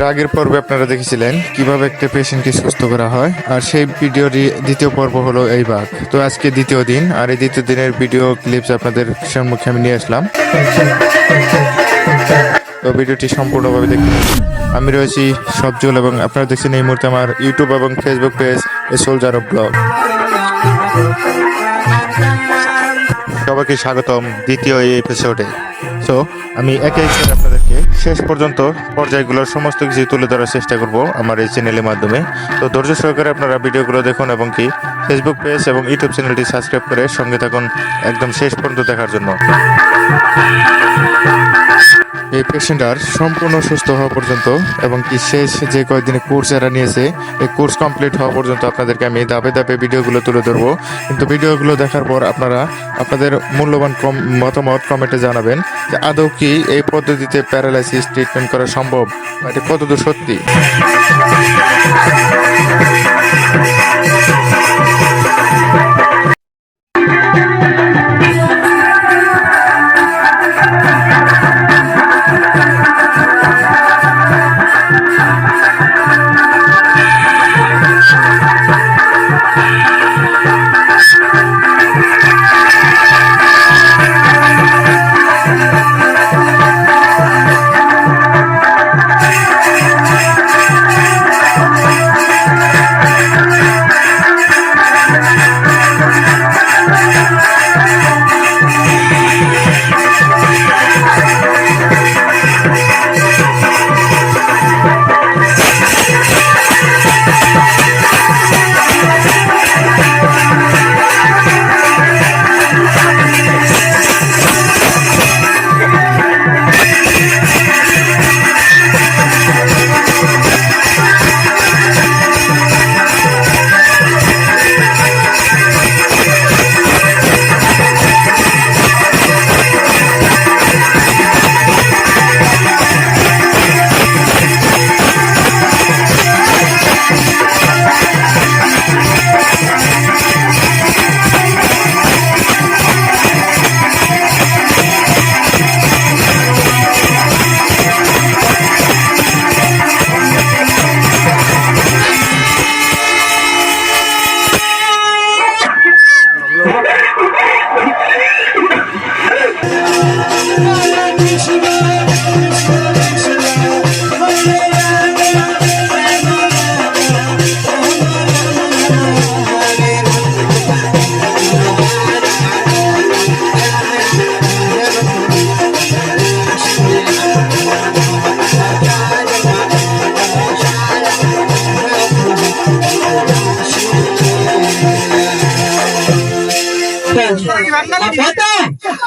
এর আগের পর্বে আপনারা দেখেছিলেন কীভাবে একটা পেশেন্টকে সুস্থ করা হয়, আর সেই ভিডিওর দ্বিতীয় পর্ব হলো এই ভাগ। তো আজকে দ্বিতীয় দিন, আর এই দ্বিতীয় দিনের ভিডিও ক্লিপস আপনাদের সম্মুখে আমি নিয়ে আসলাম। তো ভিডিওটি সম্পূর্ণভাবে দেখুন। আমি রয়েছি সবজুল এবং আপনারা দেখছেন এই মুহূর্তে আমার ইউটিউব এবং ফেসবুক পেজ এ সোলজার অফ ব্লগ। সবাইকে স্বাগতম দ্বিতীয় এই এপিসোডে সো আমি একে একে আপনাদেরকে শেষ পর্যন্ত পর্যায়গুলোর সমস্ত কিছু তুলে ধরার চেষ্টা করব আমার এই চ্যানেলের মাধ্যমে। তো ধৈর্য সহকারে আপনারা ভিডিওগুলো দেখুন এবং কি ফেসবুক পেজ এবং ইউটিউব চ্যানেলটি সাবস্ক্রাইব করে সঙ্গে থাকুন একদম শেষ পর্যন্ত দেখার জন্য। এই পেশেন্টার সম্পূর্ণ সুস্থ হওয়া পর্যন্ত এবং কি শেষ যে কয়েকদিনে কোর্স এরা নিয়েছে, এই কোর্স কমপ্লিট হওয়া পর্যন্ত আপনাদেরকে আমি ধাপে ধাপে ভিডিওগুলো তুলে ধরবো। কিন্তু ভিডিওগুলো দেখার পর আপনারা আপনাদের মূল্যবান কম, মতামত কমেন্টে জানাবেন যে আদৌ কি এই পদ্ধতিতে প্যারালাইসিস ট্রিটমেন্ট করা সম্ভব এটি কতদূর সত্যি?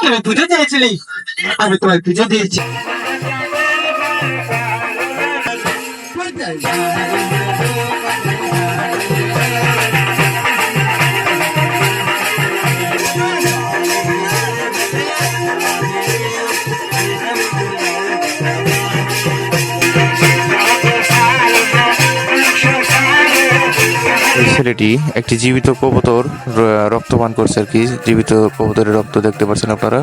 তুমি পুজো দিয়েছিলি আমি তোমায় পুজো দিয়েছি এই ছেলেটি একটি জীবিত কবুতর রক্তপান করছে আর কি। জীবিত কবুতরের রক্ত দেখতে পাচ্ছেন আপনারা।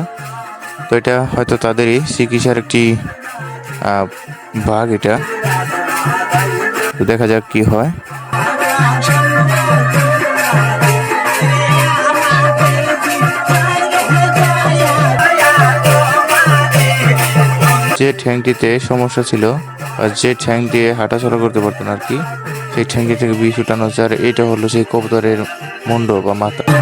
তো এটা হয়তো তাদেরই চিকিৎসার একটি ভাগ এটা। দেখা যাক কি হয়। যে ঠ্যাংটিতে সমস্যা ছিল, আর যে ঠ্যাং দিয়ে হাঁটাচলা করতে পারতেন আর কি। সেই ঠ্যাংটি থেকে বিষ উঠানো যার এটা হলো সেই কবুতরের মুন্ড বা মাথা।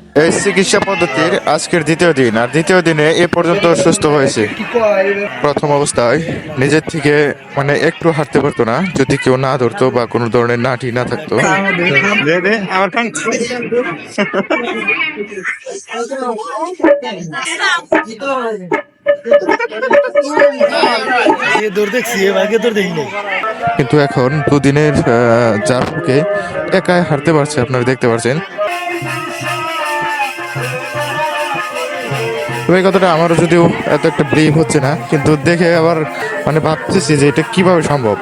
এই চিকিৎসা পদ্ধতির আজকের দ্বিতীয় দিন আর দ্বিতীয় দিনে এ পর্যন্ত সুস্থ হয়েছে। প্রথম অবস্থায় নিজের থেকে মানে একটু হাঁটতে পারতো না যদি কেউ না ধরতো বা কোনো ধরনের নাটি না থাকতো। কিন্তু এখন দুদিনের আহ, যার ফুকে একাই হাঁটতে পারছে আপনারা দেখতে পাচ্ছেন এই কথাটা আমারও যদিও এত একটা ব্রিফ হচ্ছে না, কিন্তু দেখে আবার মানে ভাবতেছি যে এটা কীভাবে সম্ভব।